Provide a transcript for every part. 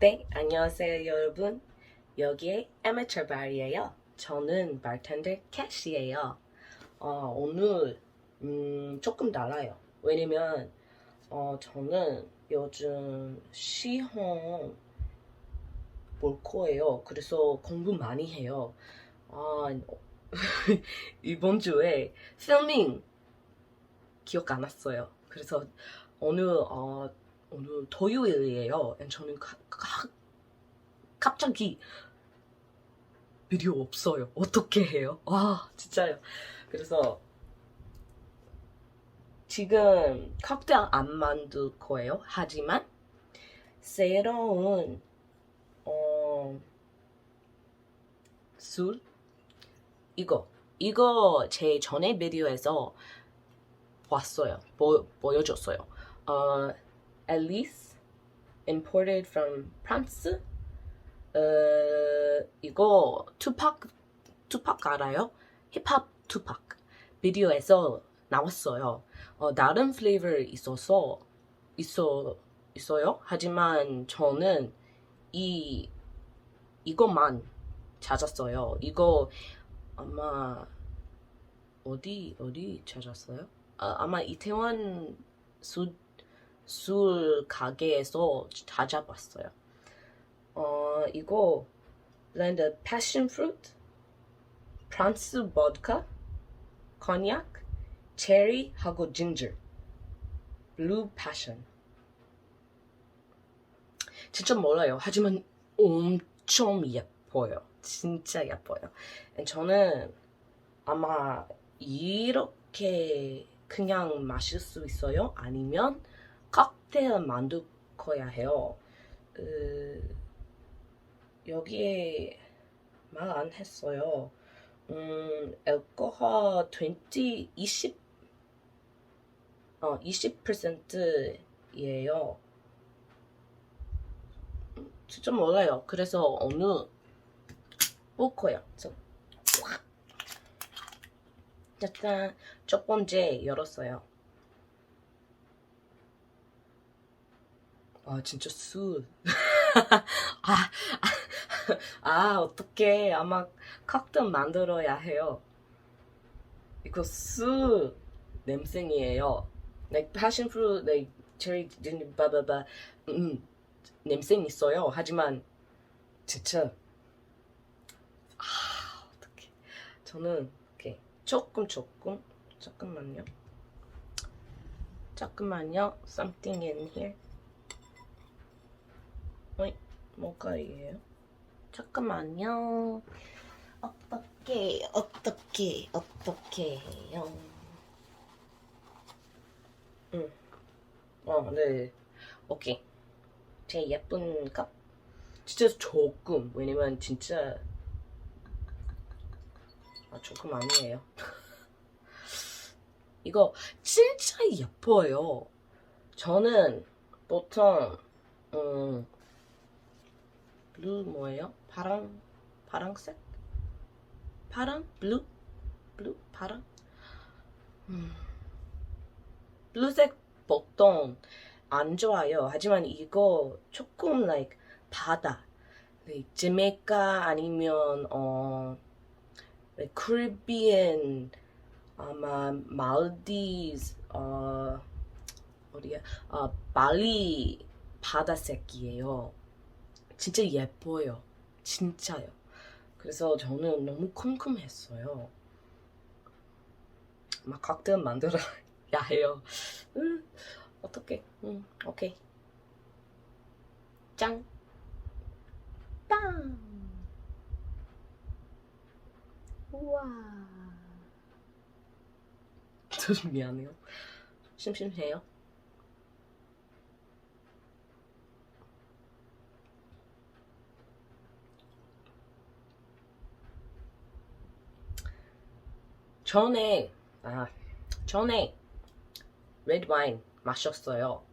네, 안녕하세요 여러분. 여기에 Bar이에요. 저는 bartender 캐시예요. 어, 오늘 음, 조금 달라요. 왜냐면 어, 저는 요즘 시험 볼 거예요. 그래서 공부 많이 해요. 아, 이번 주에 필밍 기억 안 났어요. 그래서 오늘 어, 오늘 토요일이에요. 저는 갑자기 비디오 없어요. 어떻게 해요? 와 진짜요. 그래서 지금 칵테일 안 만들 거예요. 하지만 새로운 어, 술 이거 이거 제 전에 비디오에서 봤어요. 보, 보여줬어요. 어, Elise imported from France. 어, 이거 투팍 투팍 알아요? 힙합 투팍 비디오에서 나왔어요. 어, 다른 플레이버 있어서 있어 있어요. 하지만 저는 이 이것만 찾았어요. 이거 아마 어디 어디 찾았어요? 아, 아마 이태원 술, 술 가게에서 찾아봤어요. 어 이거 블렌드 패션 프루트, 프랑스 보드카, 코냑, 체리하고 진저, 블루 패션. 진짜 몰라요. 하지만 엄청 예뻐요. 진짜 예뻐요. 저는 아마 이렇게 그냥 마실 수 있어요? 아니면 칵테일 만들 거야 해요. 으, 여기에 말 안 했어요. 음, 알코올 20, 20, 어, 20%예요. 진짜 몰라요. 그래서 오늘 볼 거예요. 저, 짜잔. 첫 번째 열었어요. 아, 진짜 술. 아, 아, 아, 어떡해. 아마 칵테일 만들어야 해요. 이거 술 냄새이에요. like passion fruit, like cherry, 바바바, 음, 냄새 있어요. 하지만 진짜 아, 어떡해. 저는 이렇게 조금 조금 잠깐만요. 잠깐만요. Something in here. 어이, 뭐가 이게요? 잠깐만요. 어떻게, 어떻게, 어떻게 해요? 응. 어, 네. 오케이. 제 예쁜 컵. 진짜 조금. 왜냐면 진짜. 아, 조금 아니에요. 이거 진짜 예뻐요. 저는 보통 음 블루 뭐예요? 파랑 파랑색? 파랑? 블루? 블루? 파랑? 음. 블루색 보통 안 좋아요. 하지만 이거 조금 like 바다, like 제메이카 아니면 어 like 카리비안 아마 말디스 어 어디야 어 발리 바다색이에요. 진짜 예뻐요. 진짜요. 그래서 저는 너무 컴컴했어요. 막 칵테일 만들어야 해요. 음, 어떡해. 음, 오케이. 짱. 빵. 우와. 좀 미안해요. 심심해요. 전에 아 전에 레드 와인 마셨어요.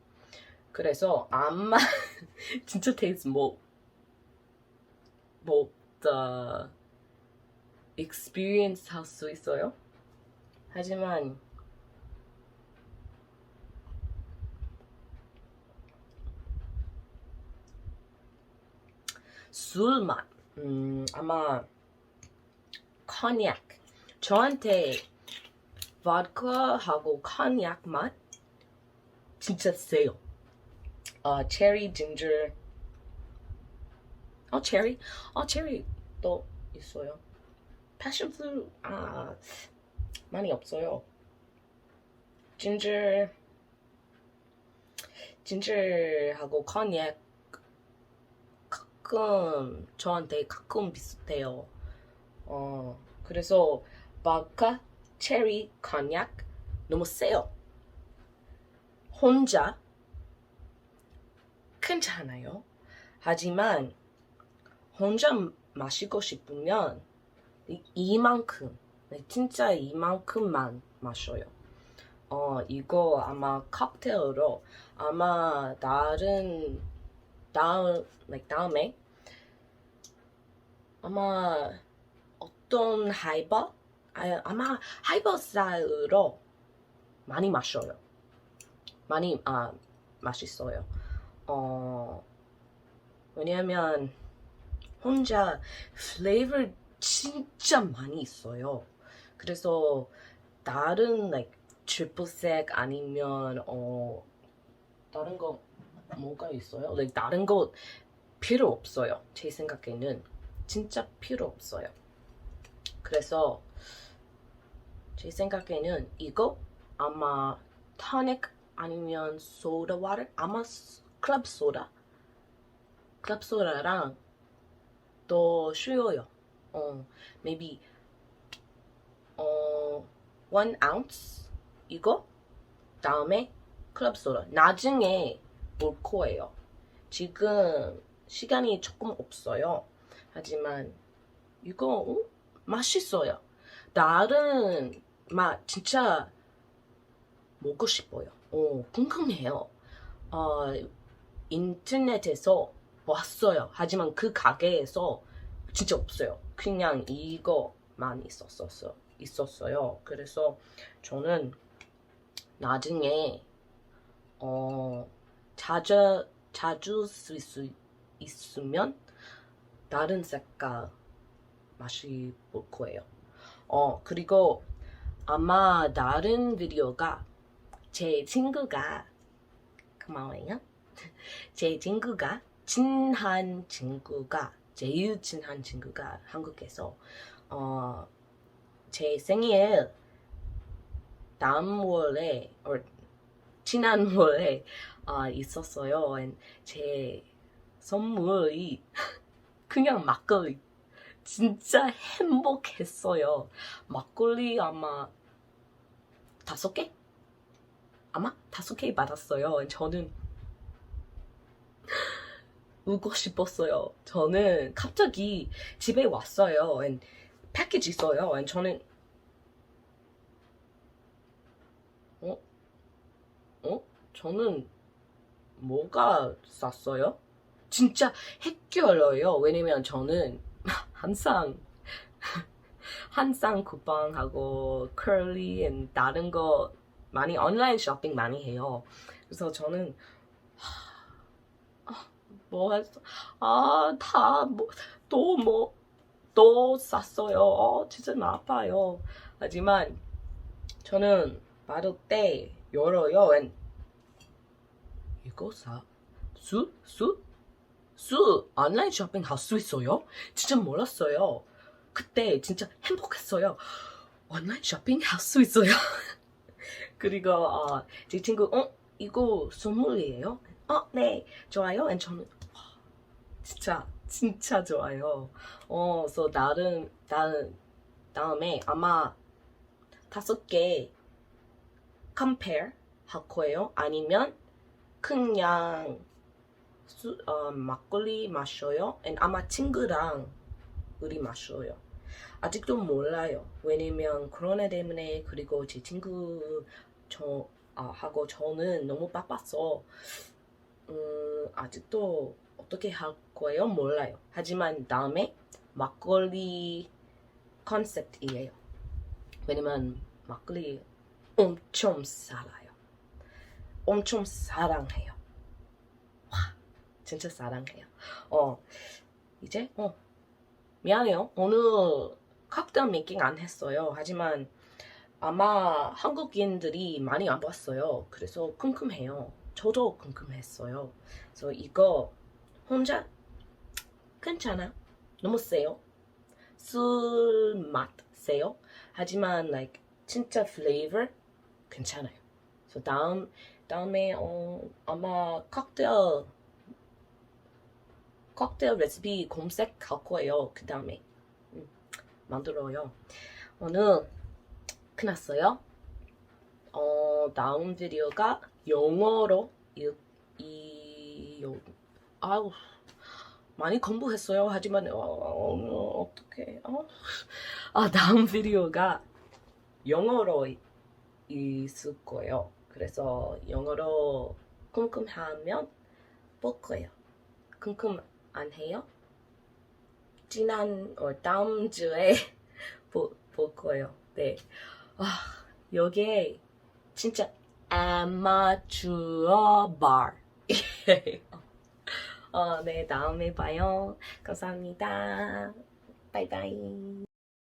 그래서 아마 진짜 테이스 뭐 뭐, the experience 할 수 있어요. 하지만 술 맛. 음, 아마 코냑. 저한테 보드카하고 코냑 맛 진짜 세요. 어, 체리, 진저. 어, 체리? 어, 체리 또 있어요. 패션 프루 아 많이 없어요. 진저 진저하고 코냑 가끔 저한테 가끔 비슷해요. 어 그래서 바카 체리 코냑 너무 세요. 혼자 괜찮아요. 하지만 혼자 마시고 싶으면 이- 이만큼 네, 진짜 이만큼만 마셔요. 어 이거 아마 칵테일로 아마 다른 다음 like 다음에 아마 어떤 하이버 아, 아마 하이버 스타일로 많이 마셔요. 많이 아 맛있어요. 어 왜냐면 혼자 플레이버 진짜 많이 있어요. 그래서 다른 like 트리플색 아니면 어 다른 거 뭐가 있어요? like 다른 거 필요 없어요. 제 생각에는 진짜 필요 없어요. 그래서 제 생각에는 이거 아마 토닉 아니면 소다 와터 아마 클럽 소다 클럽 소다랑 더 쉬워요. 어, maybe 어, one ounce 이거 다음에 클럽 소다 나중에 올 거예요. 지금 시간이 조금 없어요. 하지만 이거 어? 맛있어요. 다른 맛 진짜 먹고 싶어요. 어, 궁금해요. 어, 인터넷에서 왔어요. 하지만 그 가게에서 진짜 없어요. 그냥 이거만 있었었어 있었어요. 그래서 저는 나중에 어 자주 자주 쓸 수 있으면 다른 색깔 맛이 볼 거예요. 어 그리고 아마 다른 비디오가 제 친구가 고마워요. 제 친구가 친한 친구가 제일 친한 친구가 한국에서 어, 제 생일 다음 월에 or 지난 월에 어, 있었어요. 제 선물이 그냥 막걸리 진짜 행복했어요. 막걸리 아마 다섯 개? 아마 다섯 개 받았어요. 저는 울고 싶었어요. 저는 갑자기 집에 왔어요. 패키지 있어요. 저는 어? 어? 저는 뭐가 쌌어요? 진짜 헷갈려요. 왜냐면 저는 항상 항상 쿠팡하고 컬리 and 다른 거 많이 온라인 쇼핑 많이 해요. 그래서 저는 뭐? 아, 다, 뭐, 또 뭐, 또 쌌어요. 어, 진짜 나빠요. 하지만, 저는 받을 때 열어요. 이거 사? 수? 수? 수? 온라인 쇼핑 할 수 있어요? 진짜 몰랐어요. 그때 진짜 행복했어요. 온라인 쇼핑 할 수 있어요. 그리고, 어, 제 친구, 어? 이거 선물이에요? 어, 네, 좋아요. and 저는 진짜 진짜 좋아요. 어, 그래서 나름 다음 다음에 아마 다섯 개 compare 할 거예요. 아니면 그냥 수, 어, 막걸리 마셔요. 아마 친구랑 우리 마셔요. 아직도 몰라요. 왜냐면 코로나 때문에 그리고 제 친구 저 아, 하고 저는 너무 바빠서 음, 아직도 어떻게 할 거예요? 몰라요. 하지만 다음에 막걸리 컨셉이에요. 왜냐면 막걸리 엄청 살아요. 엄청 사랑해요. 와, 진짜 사랑해요. 어, 이제 어 미안해요. 오늘 칵테일 메이킹 안 했어요. 하지만 아마 한국인들이 많이 안 봤어요. 그래서 궁금해요. 저도 궁금했어요. 그래서 이거 혼자 괜찮아. 너무 세요. 술맛 세요. 하지만 like 진짜 flavor 괜찮아요. 그래서 다음 다음에 어, 아마 칵테일 칵테일 레시피 검색할 거예요. 그 다음에 음, 만들어요. 오늘 끝났어요. 어 다음 비디오가 영어로 이, 이 요, 아우 많이 공부했어요. 하지만 어, 어, 어떻게 어? 아 다음 비디오가 영어로 이- 있을 거예요. 그래서 영어로 궁금하면 볼 거예요. 궁금 안 해요? 지난 어, 다음 주에 보, 볼 거예요. 네. 아 여기 진짜 아마추어 바. 어, 네 다음에 봐요. 감사합니다. 바이바이.